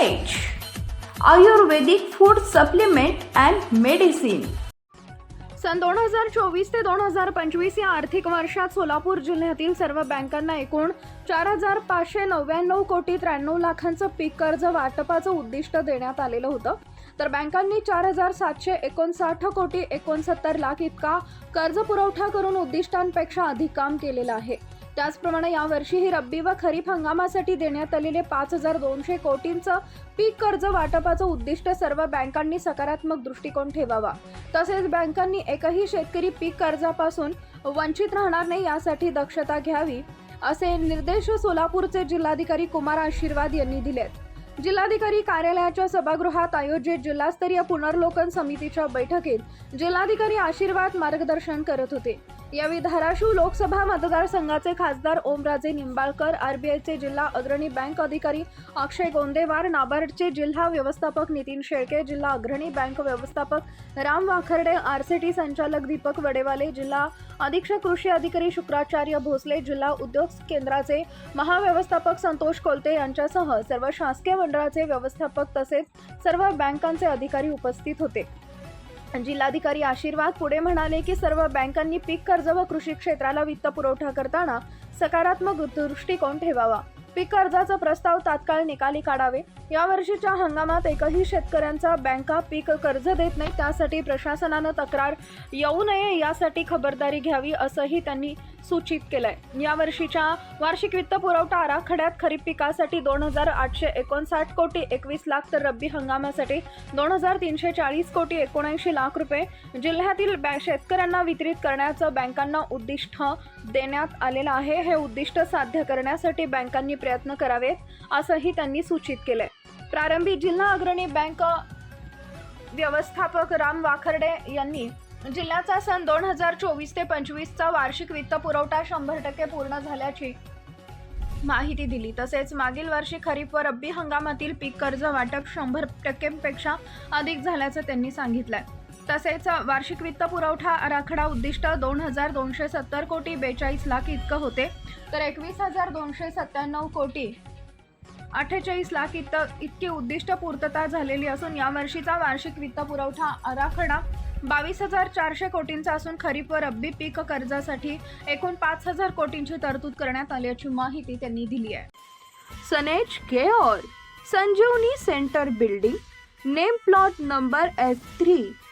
Ayurvedic food supplement and medicine सन दोन हजार चोवीस ते दोन हजार पंचवीस या आर्थिक वर्षात सोलापूर जिल्ह्यातील सर्व बँकांना एकूण चार हजार पाचशे नव्याण्णव कोटी त्र्याण्णव लाखांचं पीक कर्ज वाटपाचं उद्दिष्ट देण्यात आलेलं होतं. तर बँकांनी चार हजार सातशे एकोणसाठ कोटी एकोणसत्तर लाख इतका कर्ज पुरवठा करून उद्दिष्टांपेक्षा अधिक काम केलेलं आहे. त्याचप्रमाणे यावर्षीही रब्बी व खरीप हंगामासाठी देण्यात आलेले पाच हजार दोनशे कोटींचं पीक कर्ज वाटपाचं उद्दिष्ट सर्व बँकांनी सकारात्मक दृष्टिकोन ठेवावा. तसेच बँकांनी एकही शेतकरी पीक कर्जापासून वंचित राहणार नाही यासाठी दक्षता घ्यावी असे निर्देश सोलापूरचे जिल्हाधिकारी कुमार आशीर्वाद यांनी दिलेत. जिल्हाधिकारी कार्यालयाच्या सभागृहात आयोजित जिल्हास्तरीय पुनर्लोकन समितीच्या बैठकीत जिल्हाधिकारी आशीर्वाद मार्गदर्शन करत होते. यावेळी धाराशिव लोकसभा मतदारसंघाचे खासदार ओमराजे निंबाळकर आरबीआयचे जिल्हा अग्रणी बँक अधिकारी अक्षय गोंदेवार नाबार्डचे जिल्हा व्यवस्थापक नितीन शेळके जिल्हा अग्रणी बँक व्यवस्थापक राम वाखर्डे आरसीटी संचालक दीपक वडेवाले जिल्हा अधीक्षक कृषी अधिकारी शुक्राचार्य भोसले जिल्हा उद्योग केंद्राचे महाव्यवस्थापक संतोष कोलते यांच्यासह सर्व शासकीय मंडळाचे व्यवस्थापक तसेच सर्व बँकांचे अधिकारी उपस्थित होते. जिल्हाधिकारी आशीर्वाद पुढे म्हणाले की सर्व बँकांनी पीक कर्ज व कृषी क्षेत्राला वित्त पुरवठा करताना सकारात्मक दृष्टिकोन ठेवावा. पीक कर्जाचा प्रस्ताव तात्काळ निकाली काढावे. या वर्षीच्या हंगामात एकही शेतकऱ्यांचा बँका पीक कर्ज देत नाही त्यासाठी प्रशासनानं तक्रार येऊ नये यासाठी खबरदारी घ्यावी असंही त्यांनी सूचित केलंय. या वर्षीच्या वार्षिक वित्त पुरवठा आराखड्यात खरीप पिकासाठी दोन हजार आठशे एकोणसाठ कोटी एकवीस लाख तर रब्बी हंगामासाठी दोन हजार तीनशे चाळीस कोटी एकोणऐंशी लाख रुपये जिल्ह्यातील बॅ शेतकऱ्यांना वितरित करण्याचं बँकांना उद्दिष्ट देण्यात आलेलं आहे. हे उद्दिष्ट साध्य करण्यासाठी बँकांनी प्रयत्न करावेत असंही त्यांनी सूचित केलंय. प्रारंभी जिल्हा अग्रणी बँक व्यवस्थापक राम वाखर्डे यांनी जिल्ह्याचा सन दोन हजार चोवीस ते पंचवीसचा वार्षिक वित्त पुरवठा शंभर टक्के पूर्ण झाल्याची माहिती दिली. तसेच मागील वर्षी खरीप व रब्बी हंगामातील पीक कर्ज वाटप शंभर टक्केपेक्षा अधिक झाल्याचं त्यांनी सांगितलं तसेच वार्षिक वित्त पुरवठा आराखडा उद्दिष्ट दोन हजार दोनशे सत्तर कोटी बेचाळीस लाख इतकं होते. तर एकवीस हजार दोनशे सत्त्याण्णव कोटी अठ्ठेचाळीस लाख इत इतकी उद्दिष्ट पूर्तता झालेली असून यावर्षीचा वार्षिक वित्त पुरवठा आराखडा बावीस हजार चारशे कोटींचा असून खरीप व रब्बी पीक कर्जासाठी एकूण पाच हजार कोटींची तरतूद करण्यात आल्याची माहिती त्यांनी दिली आहे. सनेज care Sanjivani centre building name plot number S three